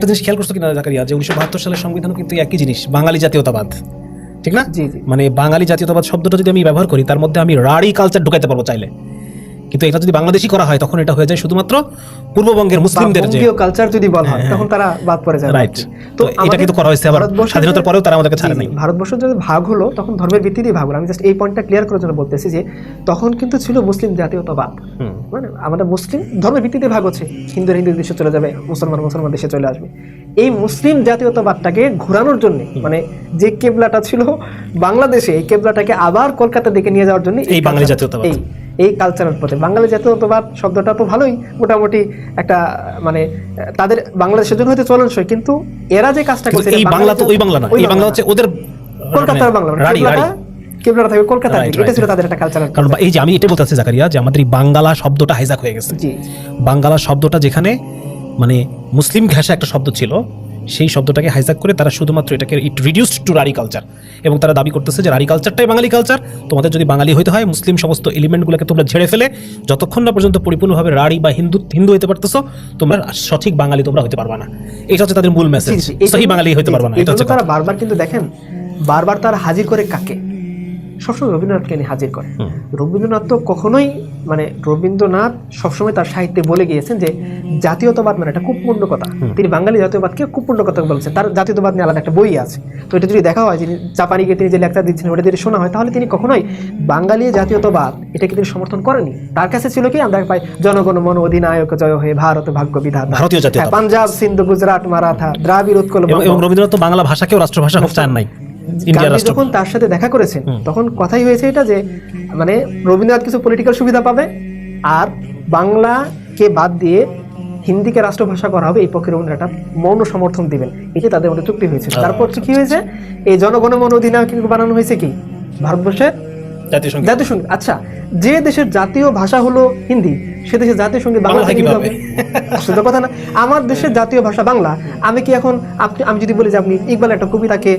একটা জিনিস খেয়াল করছ কিনা জাকারিয়া? যে উনিশশো বাহাত্তর সালের সংবিধান কিন্তু একই জিনিস বাঙালি জাতীয়তাবাদ। ঠিক না। মানে বাঙালি জাতীয়তাবাদ শব্দটা যদি আমি ব্যবহার করি তার মধ্যে আমি রাড়ি কালচার ঢুকাইতে পারব চাইলে। কিন্তু এটা যদি বাংলাদেশি করা হয় তখন এটা হয়ে যায় শুধুমাত্র পূর্ববঙ্গের মুসলিমদের যে কালচার যদি বলা হয় তখন তারা বাদ পড়ে যায় রাইট তো এটা কিন্তু করা হয়েছে আবার। স্বাধীনতার পরেও তারা আমাদেরকে ছাড়ে নাই। ভারতবর্ষ যদি ভাগ হলো তখন ধর্মের ভিত্তিতেই ভাগ হলো। আমি জাস্ট এই পয়েন্টটা ক্লিয়ার করার জন্য বলতেছি যে তখন কিন্তু ছিল মুসলিম জাতীয়তাবাদ। মানে আমাদের মুসলিম ধর্মের ভিত্তিতে ভাগ হচ্ছে। হিন্দু হিন্দু দেশে চলে যাবে মুসলমান মুসলমান দেশে চলে আসবে। এই মুসলিম জাতীয়তাবাদটাকে ঘোরানোর জন্য মানে যে কেবলাটা ছিল বাংলাদেশে এই কেবলাটাকে আবার কলকাতা দিকে নিয়ে যাওয়ার জন্য এই বাঙালি জাতীয়তাবাদ। এই কালচারের পথে। বাঙালি জাতীয়তাবাদ শব্দটা তো ভালোই মোটামুটি একটা মানে তাদের বাংলাদেশের জন্য হয়তো চলনসই কিন্তু এরা যে কাজটা করছে এই বাংলা তো ওই বাংলা না এই বাংলা হচ্ছে ওদের কলকাতার বাংলা মানে রাড়ি কেবলাটা- থাকবে কলকাতার এটা ছিল তাদের একটা কালচারাল কারণ এই যে আমি এটা বলতে চাচ্ছি জাকারিয়া যে আমাদের এই বাঙ্গালা শব্দটা হাইজাক হয়ে গেছে। জি। বাঙ্গালা শব্দটা যেখানে মানে মুসলিম ঘাসা একটা শব্দ ছিল সেই শব্দটাকে হাইজাক করে তারা শুধুমাত্র এটাকে it reduced to rare culture এবং তারা দাবি করতেছে যে রারি কালচারটাই বাঙালি কালচার তোমাদের যদি বাঙালি হইতে হয় মুসলিম সমস্ত এলিমেন্টগুলোকে তোমরা ঝেড়ে ফেলে। যতক্ষণ না পর্যন্ত পরিপূর্ণভাবে রাড়ি বা হিন্দু হিন্দু হতে পারতেছো তোমরা সঠিক বাঙালি তোমরা হতে পারবা না। এটা হচ্ছে তাদের মূল মেসেজ সহি বাঙালি হতে পারবা না এটা হচ্ছে তারা বারবার কিন্তু দেখেন বারবার তারা হাজির করে কাকে? সবসময় রবীন্দ্রনাথকে নিয়ে হাজির করে। রবীন্দ্রনাথ তো কখনোই মানে রবীন্দ্রনাথ সবসময় তার সাহিত্যে বলে গিয়েছেন যে জাতীয়তাবাদ মানে একটা কুপমুণ্ড কথা তিনি বাঙালি জাতীয়বাদকে কুপমুণ্ড কথা বলছেন। তার জাতীয়তাবাদ নিয়ে আলাদা একটা বই আছে। তো এটা যদি দেখা হয় যিনি জাপানিকে তিনি যে লেকচার দিচ্ছেন ওটা যদি শোনা হয় তাহলে তিনি কখনোই বাঙালি জাতীয়তাবাদ এটাকে তিনি সমর্থন করেনি তার কাছে ছিল কি আমরা পাই জনগণ মন অধিনায়ক জয় হয়ে ভারত ভাগ্য ভারতীয় জাতীয়তাবাদ। হ্যাঁ, পাঞ্জাব সিন্ধু গুজরাট মারাঠা দ্রাবিড় উৎকল এবং- রবীন্দ্রনাথ তো বাংলা ভাষাকেও রাষ্ট্রভাষা চান নাই। গান্ধী যখন তার সাথে দেখা করেছেন তখন কথাই হয়েছে এটা যে মানে রবীন্দ্রনাথ কিছু পলিটিক্যাল সুবিধা পাবে আর বাংলাকে বাদ দিয়ে হিন্দিকে রাষ্ট্রভাষা করা হবে এই পক্ষে রবীন্দ্রনাথ একটা মৌন সমর্থন দিবেন। এটি তাদের মধ্যে চুক্তি হয়েছে। তারপর কি হয়েছে? এই জনগণ মন অধিনায়ক বানানো হয়েছে কি? ভারতবর্ষের সংগীত আচ্ছা যে দেশের জাতীয় ভাষা হলো হিন্দি সে দেশের জাতীয় সংগীত বাংলা কীভাবে? হবে শুধু কথা না। আমার দেশের জাতীয় ভাষা বাংলা। আমি কি এখন আপনি আমি যদি বলি যে আপনি ইকবাল একটা কবিতাকে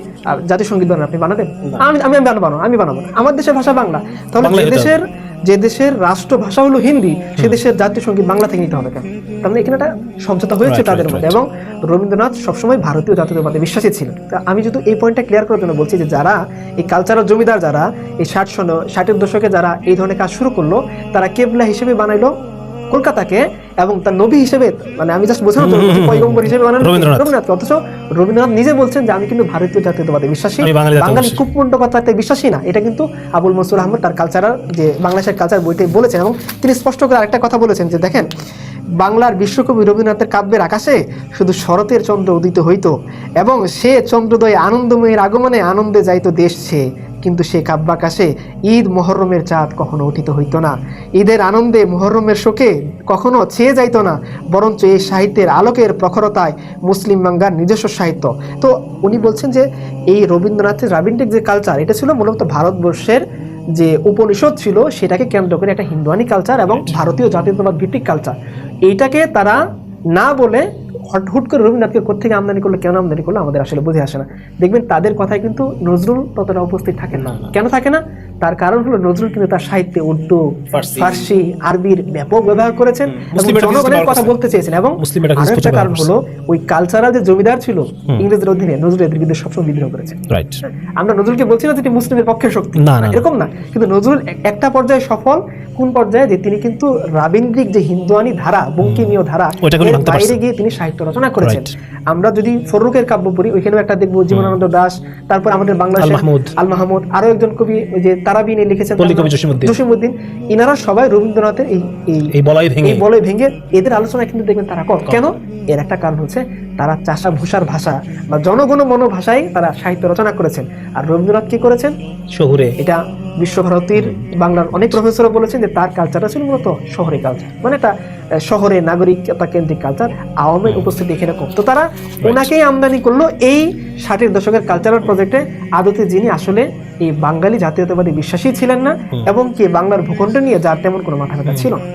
জাতীয় সংগীত বানান আপনি বানাবেন? আমি আমি বানাবো আমি বানাবো। আমার দেশের ভাষা বাংলা। তাহলে যে দেশের যে দেশের রাষ্ট্র ভাষা হলো হিন্দি সে দেশের জাতীয় সংগীত বাংলা থেকে নিতে হবে কেন? তার মানে এখানে একটা সমঝোতা হয়েছে তাদের মধ্যে। এবং রবীন্দ্রনাথ সবসময় ভারতীয় জাতীয়তাবাদে বিশ্বাসী ছিলেন। তা আমি যদি এই পয়েন্টটা ক্লিয়ার করার জন্য বলছি যে যারা এই কালচারাল জমিদার যারা এই ষাট সন ষাটের দশকে যারা এই ধরনের কাজ শুরু করল তারা কেবলা হিসেবে বানাইলো কলকাতাকে এবং তার নবী হিসেবে মানে আমি জাস্ট বোঝানো পয়গম্বর হিসেবে বানানো রবীন্দ্রনাথ। রবীন্দ্রনাথ অথচ রবীন্দ্রনাথ নিজে বলছেন যে আমি কিন্তু ভারতীয় জাতীয়তাবাদে বিশ্বাসী বাঙালি। কথাতে বিশ্বাসী না এটা কিন্তু আবুল মনসুর আহমদ তার কালচারাল যে বাংলাদেশের কালচার বইতে বলেছেন এবং তিনি স্পষ্ট করে আরেকটা কথা বলেছেন যে দেখেন বাংলার বিশ্বকবি রবীন্দ্রনাথের কাব্যের আকাশে শুধু শরতের চন্দ্র উদিত হইত এবং সে চন্দ্রোদয় আনন্দময়ের আগমনে আনন্দে যাইত দেশ সে কিন্তু সে কাব্যাকাশে ঈদ মোহরমের চাঁদ কখনো উঠিত হইত না। ঈদের আনন্দে মোহরমের শোকে কখনো ছেয়ে যাইতো না বরঞ্চ এই সাহিত্যের আলোকের প্রখরতায় মুসলিম বাঙ্গার নিজস্ব সাহিত্য। তো উনি বলছেন যে এই রবীন্দ্রনাথের রাবিন্ডিক যে কালচার এটা ছিল মূলত ভারতবর্ষের যে উপনিষদ ছিল সেটাকে কেন্দ্র করে একটা হিন্দুয়ানি কালচার এবং ভারতীয় জাতীয়তাবাদ ভিত্তিক কালচার এইটাকে তারা না বলে হট হুট করে রবীন্দ্রনাথকে কোথেকে আমদানি করল কেন আমদানি করল আমাদের আসলে বুঝে আসে না। দেখবেন তাদের কথায় কিন্তু নজরুল ততটা উপস্থিত থাকেন না। কেন থাকে না? তার কারণ হলো নজরুল কিন্তু তার সাহিত্যে উর্দু ফার্সি। আরবির ব্যাপক ব্যবহার করেছেন জনগণের কথা বলতে চেয়েছেন এবং আরও একটা কারণ হলো ওই কালচারাল যে জমিদার ছিল ইংরেজদের অধীনে নজরুল এদের বিরুদ্ধে সবসময় বিদ্রোহ করেছেন। আমরা নজরুলকে বলছি না যে মুসলিমের পক্ষে শক্তি। না। এরকম না। কিন্তু নজরুল একটা পর্যায়ে সফল কোন পর্যায়ে? যে তিনি কিন্তু রাবীন্দ্রিক যে হিন্দুয়ানি ধারা বঙ্কিমীয় ধারা বাইরে গিয়ে তিনি সাহিত্য রচনা করেছেন। আমরা যদি ফরুকের কাব্য পড়ি ওইখানেও একটা দেখব জীবনানন্দ দাস তারপর আমাদের বাংলাদেশের আল মাহমুদ। আল মাহমুদ আরও একজন কবি ওই যে তারাবিনে লিখেছেন। জসীমউদ্দিন। ইনারা সবাই রবীন্দ্রনাথের এই এই বলয় ভেঙে। বলয় ভেঙে এদের আলোচনা কিন্তু দেখবেন তারা কম। কেন? এর একটা কারণ হচ্ছে তারা চাষা ভূষার ভাষা বা জনগণ মনো ভাষায় তারা সাহিত্য রচনা করেছেন। আর রবীন্দ্রনাথ কি করেছেন? শহুরে। এটা বিশ্বভারতীর বাংলার অনেক প্রফেসরও বলেছেন যে তার কালচারটা ছিল মূলত শহরে কালচার মানে এটা শহরে নাগরিকতা কেন্দ্রিক কালচার আওয়ামী উপস্থিতি এখানে কম। তো তারা ওনাকেই আমদানি করল এই ষাটের দশকের কালচারাল প্রজেক্টে আদতে যিনি আসলে এই বাঙালি জাতীয়তাবাদী বিশ্বাসী ছিলেন না এবং কি বাংলার ভূখণ্ড নিয়ে যার তেমন কোনো মাথা ব্যথা ছিল না।